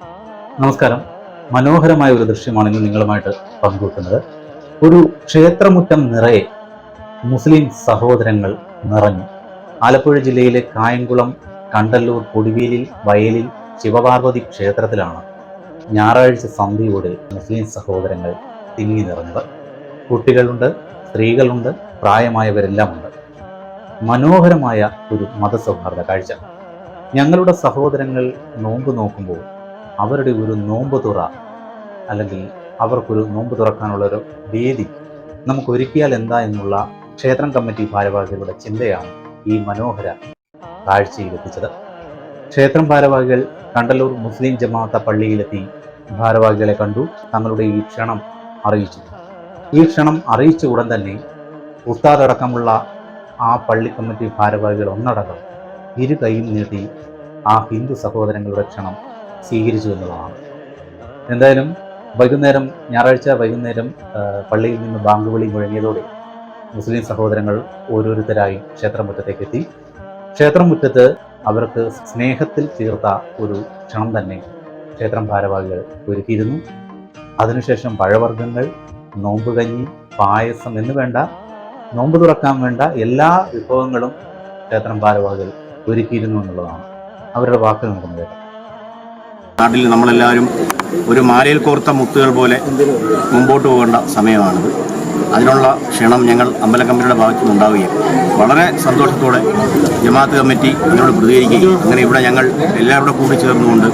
നമസ്കാരം. മനോഹരമായ ഒരു ദൃശ്യമാണ് ഇന്ന് നിങ്ങളുമായിട്ട് പങ്കുവെക്കുന്നത്. ഒരു ക്ഷേത്രമുറ്റം നിറയെ മുസ്ലിം സഹോദരങ്ങൾ നിറഞ്ഞു. ആലപ്പുഴ ജില്ലയിലെ കായംകുളം കണ്ടല്ലൂർ കൊടിവേലിൽ വയലിൽ ശിവപാർവതി ക്ഷേത്രത്തിലാണ് ഞായറാഴ്ച സന്ധ്യയോടെ മുസ്ലിം സഹോദരങ്ങൾ തിങ്ങി നിറഞ്ഞത് കുട്ടികളുണ്ട് സ്ത്രീകളുണ്ട് പ്രായമായവരെല്ലാം ഉണ്ട് മനോഹരമായ ഒരു മതസൗഹാർദ്ദ കാഴ്ച. ഞങ്ങളുടെ സഹോദരങ്ങൾ നോമ്പ് നോക്കുമ്പോൾ അവരുടെ ഒരു നോമ്പ് തുറ അല്ലെങ്കിൽ അവർക്കൊരു നോമ്പ് തുറക്കാനുള്ള ഒരു വേദി നമുക്ക് ഒരുക്കിയാൽ എന്താ എന്നുള്ള ക്ഷേത്രം കമ്മിറ്റി ഭാരവാഹികളുടെ ചിന്തയാണ് ഈ മനോഹര കാഴ്ചയിലെത്തിച്ചത് ക്ഷേത്രം ഭാരവാഹികൾ കണ്ടല്ലൂർ മുസ്ലിം ജമാഅത്ത പള്ളിയിലെത്തി ഭാരവാഹികളെ കണ്ടു തങ്ങളുടെ ഈ ക്ഷണം അറിയിച്ചു. ഈ ക്ഷണം അറിയിച്ച ഉടൻ തന്നെ ഉസ്താദ് അടക്കമുള്ള ആ പള്ളി കമ്മിറ്റി ഭാരവാഹികൾ ഒന്നടക്കം ഇരു കൈയും നീട്ടി ആ ഹിന്ദു സഹോദരങ്ങളുടെ ക്ഷണം സ്വീകരിച്ചു എന്നുള്ളതാണ്. എന്തായാലും വൈകുന്നേരം ഞായറാഴ്ച വൈകുന്നേരം പള്ളിയിൽ നിന്ന് ബാങ്ക് വിളി മുഴങ്ങിയതോടെ മുസ്ലിം സഹോദരങ്ങൾ ഓരോരുത്തരായി ക്ഷേത്രമുറ്റത്തേക്ക് എത്തി ക്ഷേത്രമുറ്റത്ത് അവർക്ക് സ്നേഹത്തിൽ തീർത്ത ഒരു ക്ഷണം തന്നെ ക്ഷേത്രം ഭാരവാഹികൾ ഒരുക്കിയിരുന്നു. അതിനുശേഷം പഴവർഗങ്ങൾ നോമ്പ് കഞ്ഞി പായസം എന്ന് വേണ്ട നോമ്പ് തുറക്കാൻ വേണ്ട എല്ലാ വിഭവങ്ങളും ക്ഷേത്രം ഭാരവാഹികൾ ഒരുക്കിയിരുന്നു എന്നുള്ളതാണ് അവരുടെ വാക്കുകൾ നമുക്ക് നാട്ടിൽ നമ്മളെല്ലാവരും ഒരു മാലയിൽ കോർത്ത മുത്തുകൾ പോലെ മുമ്പോട്ട് പോകേണ്ട സമയമാണിത്. അതിനുള്ള ക്ഷണം ഞങ്ങൾ അമ്പല കമ്മിറ്റിയുടെ ഭാഗത്തു നിന്നുണ്ടാവുകയും വളരെ സന്തോഷത്തോടെ ജമാഅത്ത് കമ്മിറ്റി ഇതിനോട് പ്രതികരിക്കുകയും അങ്ങനെ ഇവിടെ ഞങ്ങൾ എല്ലാവരും കൂടി ചേർന്നുകൊണ്ട്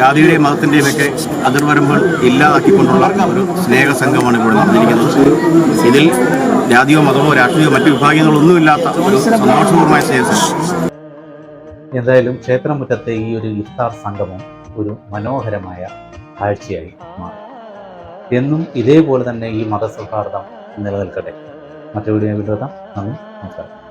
ജാതിയുടെയും മതത്തിന്റെയും ഒക്കെ അതിർവരമ്പുകൾ ഇല്ലാതാക്കിക്കൊണ്ടുള്ള ഒരു സ്നേഹ സംഘമാണ് ഇവിടെ നടന്നിരിക്കുന്നത്. ഇതിൽ ജാതിയോ മതമോ രാഷ്ട്രീയമോ മറ്റു വിഭാഗീയതകളൊന്നുമില്ലാത്ത ഒരു സന്തോഷപൂർവമായ സ്നേഹം എന്തായാലും ക്ഷേത്രമുറ്റത്തെ ഈ ഒരു ഇഫ്താർ സംഗമം ഒരു മനോഹരമായ കാഴ്ചയായി മാറും. എന്നും ഇതേപോലെ തന്നെ ഈ മതസൗഹാർദ്ദം നിലനിൽക്കട്ടെ. മറ്റൊരു വീഡിയോ നന്ദി നമസ്കാരം.